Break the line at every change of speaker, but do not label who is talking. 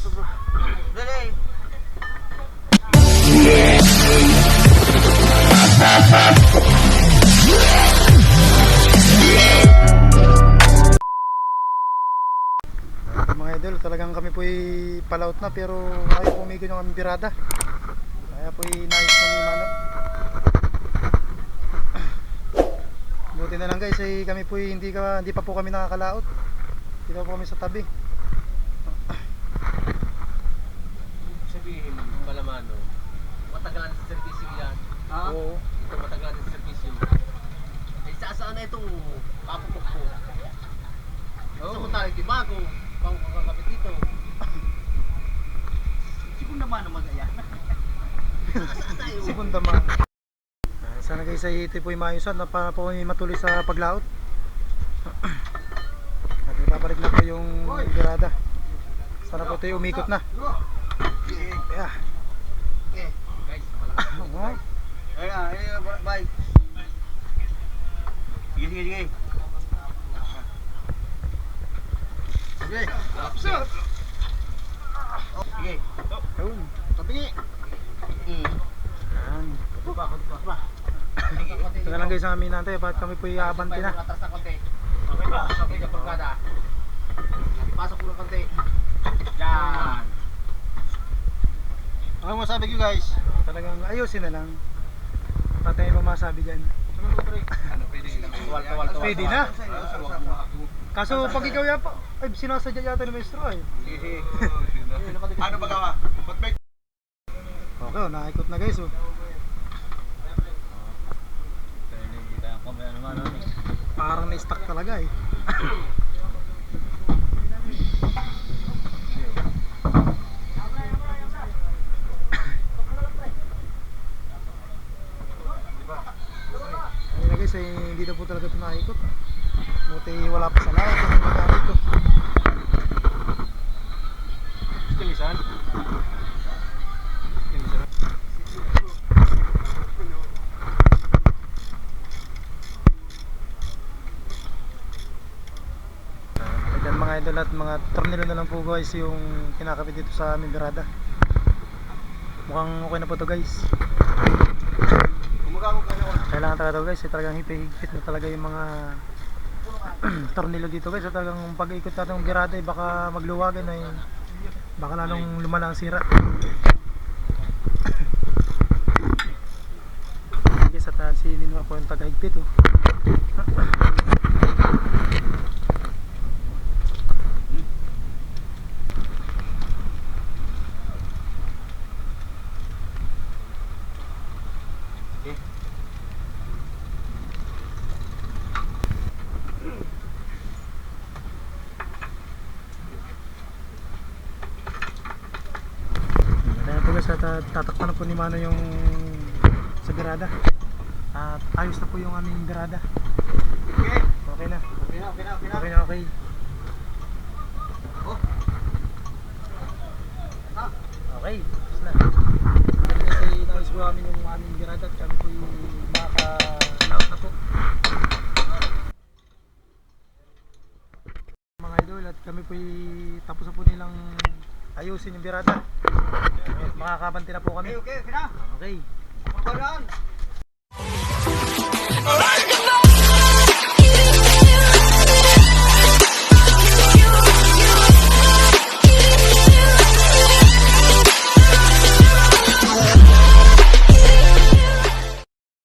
Mga idol, talagang kami po'y palaut na pero ayaw pumigil yung aming birada. Kaya po'y nais na ni Mano. Buti na lang guys, ay kami po'y hindi, ka, hindi pa po kami nakakalaot. Dito po kami sa tabi.
Matagalan sa servisyo yan.
Ha?
Oo.
Ito matagalan sa servisyo. Eh, sa saan na itong papupok po?
Oo.
Sa kuntaring timago, pang kakapit dito.
Siguro naman naman kaya.
Saan tayo?
Segunda ma. Ah, Sana guys ay ito po'y maayusan na para po kami matuloy sa paglaot. At ibabalik na po yung birada. Sana po ito'y umikot na. Yeah.
Ayun na, ayun bye. Sige, sige, sige. Sige. Oh, sige.
Yun.
Tabingi. Hmm.
Yan.
Kupa, kupa, kupa. Sige,
lang guys amin natin. Bakit kami po'y abante na.
Atras. Okay ba? Okay. Pasok mo ng konti. Yan.
Ano masabi ko guys?
Talagang ayusin na lang. Patay mo masabi dyan.
Ano, pwede lang. Tuwal, tuwal, tuwal.
Pwede na. Kaso pag ikaw yapa, ay sinasadya yata ni maestro ay.
Ano ba gawa? Putbek.
Okay, oh, nakikot na guys oh. Parang na-stuck talaga eh. Ayun na guys, eh, hindi na po talaga ito nakikot. Buti wala pa sa lahat yung nagamit ko.
Kilisan?
Ayan mga idol at mga tornilo na lang po guys yung kinakabit dito sa aming birada. Mukhang okay na po to guys.
Kumagawa ka na.
Kailangan talaga to guys, eh, talagang hipihigpit na talaga yung mga tornilo dito guys. At talagang pag-ikot natin ng birada eh, baka magluwagan ay baka lalong lumala ang sira. guys at uh, si Ninwa po yung taga-higpit oh. Tatakpan na po ni Mano yung sa birada. At ayos na po yung aming birada.
Okay.
Okay na.
Okay na, okay na, okay na.
Okay na okay.
Oh. Ah.
Okay, tapos na. Namin yung aming birada at kami po yung makaka-laut na po. Mga idol at kami po tapos na po nilang ayusin yung birada. At makakabanti na po kami.
Okay, okay, okay na.
Okay.